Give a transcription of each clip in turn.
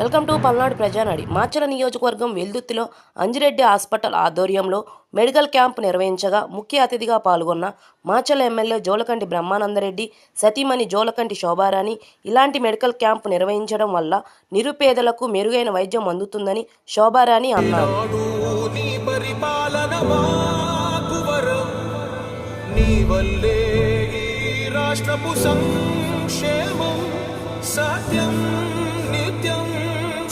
Welcome to Palnadu ప్రజానాడి. మాచల నియోజకవర్గం వెల్దుత్తిలో అంజిరెడ్డి హాస్పిటల్ ఆధ్వర్యంలో మెడికల్ క్యాంప్ నిర్వహించగా ముఖ్య అతిథిగా పాల్గొన్న మాచల ఎమ్మెల్యే జోలకంటి బ్రహ్మానందరెడ్డి సతీమణి జోలకంటి శోభారాణి ఇలాంటి మెడికల్ క్యాంప్ నిర్వహించడం వల్ల నిరుపేదలకు మెరుగైన వైద్యం అందుతుందని శోభారాణి అన్నారు. రాష్ట్రపు సంక్షేమం సత్యం నిత్యం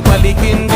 పలికింది